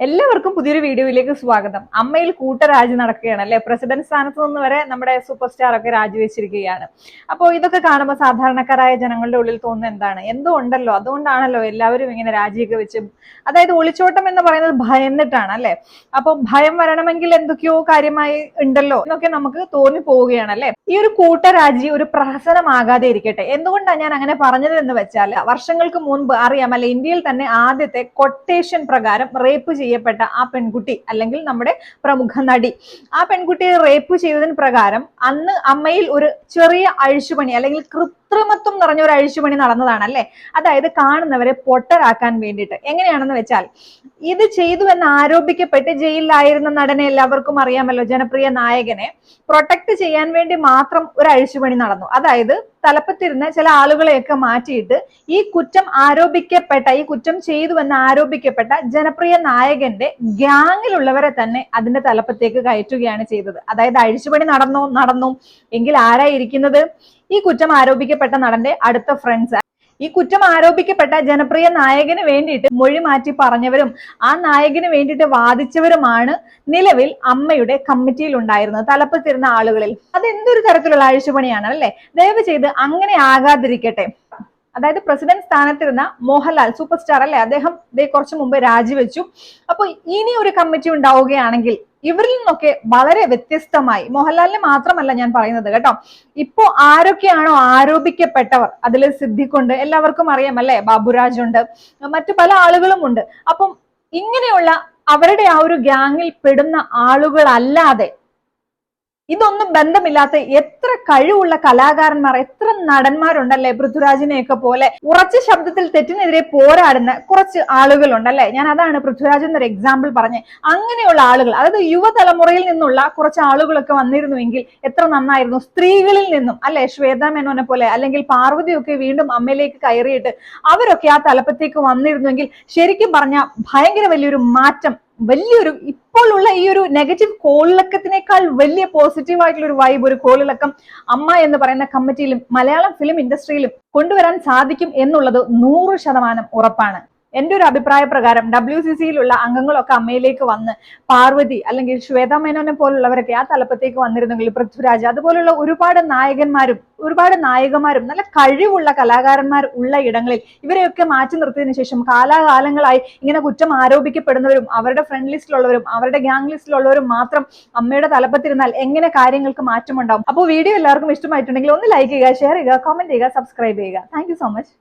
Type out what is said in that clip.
എല്ലാവർക്കും പുതിയൊരു വീഡിയോയിലേക്ക് സ്വാഗതം. അമ്മയിൽ കൂട്ടരാജി നടക്കുകയാണ് അല്ലെ? പ്രസിഡന്റ് സ്ഥാനത്ത് നിന്ന് വരെ നമ്മുടെ സൂപ്പർ സ്റ്റാർ ഒക്കെ രാജിവെച്ചിരിക്കുകയാണ് അപ്പോൾ ഇതൊക്കെ കാണുമ്പോൾ സാധാരണക്കാരായ ജനങ്ങളുടെ ഉള്ളിൽ തോന്നുന്നത് എന്താണ്? എന്തോ ഉണ്ടല്ലോ. അതുകൊണ്ടാണല്ലോ എല്ലാവരും ഇങ്ങനെ രാജിയൊക്കെ വെച്ച് അതായത് ഒളിച്ചോട്ടം എന്ന് പറയുന്നത് ഭയന്നിട്ടാണ് അല്ലെ? അപ്പോൾ ഭയം വരണമെങ്കിൽ എന്തൊക്കെയോ കാര്യമായി ഉണ്ടല്ലോ എന്നൊക്കെ നമുക്ക് തോന്നി പോവുകയാണ് അല്ലെ? ഈ ഒരു കൂട്ടരാജി ഒരു പ്രഹസനമാകാതെ ഇരിക്കട്ടെ. എന്തുകൊണ്ടാണ് ഞാൻ അങ്ങനെ പറഞ്ഞത് എന്ന് വെച്ചാൽ വർഷങ്ങൾക്ക് മുൻപ് അറിയാം അല്ലെ ഇന്ത്യയിൽ തന്നെ ആദ്യത്തെ കൊട്ടേഷൻ പ്രകാരം റേപ്പ് ചെയ്യപ്പെട്ട ആ പെൺകുട്ടി അല്ലെങ്കിൽ നമ്മുടെ പ്രമുഖ നടി ആ പെൺകുട്ടിയെ റേപ്പ് ചെയ്തതിന് പ്രകാരം അന്ന് അമ്മയിൽ ഒരു ചെറിയ അഴിച്ചുപണി അല്ലെങ്കിൽ കൃത്രിമത്വം നിറഞ്ഞ ഒരു അഴിച്ചുപണി നടന്നതാണ് അല്ലെ അതായത് കാണുന്നവരെ പൊട്ടരാക്കാൻ വേണ്ടിയിട്ട്. എങ്ങനെയാണെന്ന് വെച്ചാൽ ഇത് ചെയ്തു എന്ന് ആരോപിക്കപ്പെട്ട് ജയിലിലായിരുന്ന നടനെ എല്ലാവർക്കും അറിയാമല്ലോ ജനപ്രിയ നായകനെ. പ്രൊട്ടക്ട് ചെയ്യാൻ വേണ്ടി മാത്രം ഒരു അഴിച്ചുപണി നടന്നു. അതായത് തലപ്പത്തിരുന്ന ചില ആളുകളെയൊക്കെ മാറ്റിയിട്ട് ഈ കുറ്റം ആരോപിക്കപ്പെട്ട ഈ കുറ്റം ചെയ്തു എന്ന് ആരോപിക്കപ്പെട്ട ജനപ്രിയ നായകന്റെ ഗ്യാങ്ങിലുള്ളവരെ തന്നെ അതിന്റെ തലപ്പത്തേക്ക് കയറ്റുകയാണ് ചെയ്തത്. അതായത് അഴിച്ചുപണി നടന്നു നടന്നു. എങ്കിൽ ആരായിരിക്കുന്നത്? ഈ കുറ്റം ആരോപിക്കപ്പെട്ട നടന്റെ അടുത്ത ഫ്രണ്ട്സ് ഈ കുറ്റം ആരോപിക്കപ്പെട്ട ജനപ്രിയ നായകന് വേണ്ടിയിട്ട് മൊഴി മാറ്റി പറഞ്ഞവരും ആ നായകന് വേണ്ടിയിട്ട് വാദിച്ചവരുമാണ് നിലവിൽ അമ്മയുടെ കമ്മിറ്റിയിൽ ഉണ്ടായിരുന്നത് തലപ്പത്തിരുന്ന ആളുകളിൽ. അതെന്തൊരു തരത്തിലുള്ള അഴിച്ചുപണിയാണ് അല്ലേ? ദയവ് ചെയ്ത് അങ്ങനെ ആകാതിരിക്കട്ടെ. അതായത് പ്രസിഡന്റ് സ്ഥാനത്തിരുന്ന മോഹൻലാൽ സൂപ്പർ സ്റ്റാർ അല്ലെ? അദ്ദേഹം ഇതേ കുറച്ചു മുമ്പ് രാജിവെച്ചു. അപ്പൊ ഇനി ഒരു കമ്മിറ്റി ഉണ്ടാവുകയാണെങ്കിൽ ഇവരിൽ നിന്നൊക്കെ വളരെ വ്യത്യസ്തമായി മോഹൻലാലിനെ മാത്രമല്ല ഞാൻ പറയുന്നത് കേട്ടോ ഇപ്പോ ആരൊക്കെയാണോ ആരോപിക്കപ്പെട്ടവർ അതിൽ സിദ്ധിക്കൊണ്ട് എല്ലാവർക്കും അറിയാം അല്ലെ? ബാബുരാജ് ഉണ്ട് മറ്റു പല ആളുകളും ഉണ്ട്. അപ്പം ഇങ്ങനെയുള്ള അവരുടെ ആ ഒരു ഗ്യാങ്ങിൽ പെടുന്ന ആളുകളല്ലാതെ ഇതൊന്നും ബന്ധമില്ലാത്ത എത്ര കഴിവുള്ള കലാകാരന്മാർ എത്ര നടന്മാരുണ്ടല്ലേ പൃഥ്വിരാജിനെയൊക്കെ പോലെ. ഉറച്ച ശബ്ദത്തിൽ തെറ്റിനെതിരെ പോരാടുന്ന കുറച്ച് ആളുകളുണ്ടല്ലേ? ഞാൻ അതാണ് പൃഥ്വിരാജ് എന്നൊരു എക്സാമ്പിൾ പറഞ്ഞ്. അങ്ങനെയുള്ള ആളുകൾ അതായത് യുവതലമുറയിൽ നിന്നുള്ള കുറച്ച് ആളുകളൊക്കെ വന്നിരുന്നുവെങ്കിൽ എത്ര നന്നായിരുന്നു. സ്ത്രീകളിൽ നിന്നും അല്ലെ? ശ്വേത മേനോനെ പോലെ അല്ലെങ്കിൽ പാർവതിയൊക്കെ വീണ്ടും അമ്മയിലേക്ക് കയറിയിട്ട് അവരൊക്കെ ആ തലപ്പത്തേക്ക് വന്നിരുന്നുവെങ്കിൽ ശരിക്കും പറഞ്ഞ ഭയങ്കര വലിയൊരു മാറ്റം വലിയൊരു ഇപ്പോഴുള്ള ഈ ഒരു നെഗറ്റീവ് കോളിളക്കത്തിനേക്കാൾ വലിയ പോസിറ്റീവ് ആയിട്ടുള്ള ഒരു വൈബ് ഒരു കോളിളക്കം അമ്മ എന്ന് പറയുന്ന കമ്മിറ്റിയിലും മലയാളം ഫിലിം ഇൻഡസ്ട്രിയിലും കൊണ്ടുവരാൻ സാധിക്കും എന്നുള്ളത് നൂറ് ശതമാനം ഉറപ്പാണ്. എന്റെ ഒരു അഭിപ്രായ പ്രകാരം ഡബ്ല്യു സി സിയിലുള്ള അംഗങ്ങളൊക്കെ അമ്മയിലേക്ക് വന്ന് പാർവതി അല്ലെങ്കിൽ ശ്വേത മേനോനെ പോലുള്ളവരൊക്കെ ആ തലപ്പത്തേക്ക് വന്നിരുന്നെങ്കിൽ പൃഥ്വിരാജ് അതുപോലുള്ള ഒരുപാട് നായകന്മാരും ഒരുപാട് നായികമാരും നല്ല കഴിവുള്ള കലാകാരന്മാർ ഉള്ള ഇടങ്ങളിൽ ഇവരെയൊക്കെ മാറ്റി നിർത്തിയതിനു ശേഷം കാലാകാലങ്ങളായി ഇങ്ങനെ കുറ്റം ആരോപിക്കപ്പെടുന്നവരും അവരുടെ ഫ്രണ്ട് ലിസ്റ്റിലുള്ളവരും അവരുടെ ഗ്യാങ് ലിസ്റ്റിലുള്ളവരും മാത്രം അമ്മയുടെ തലപ്പത്തിരുന്നാൽ എങ്ങനെ കാര്യങ്ങൾക്ക് മാറ്റമുണ്ടാവും? അപ്പോൾ വീഡിയോ എല്ലാവർക്കും ഇഷ്ടമായിട്ടുണ്ടെങ്കിൽ ഒന്ന് ലൈക്ക് ചെയ്യുക ഷെയർ ചെയ്യുക കമന്റ് ചെയ്യുക സബ്സ്ക്രൈബ് ചെയ്യുക. Thank so much